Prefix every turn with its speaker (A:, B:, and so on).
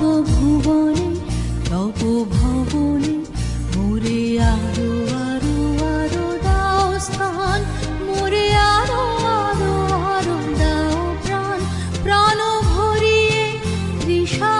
A: ভুবনে তব ভবনে মোরে আরও আরও আরও দাও স্থান, মোরে আরও আরও আরও দাও প্রাণ। প্রাণ ভরিয়ে তৃষা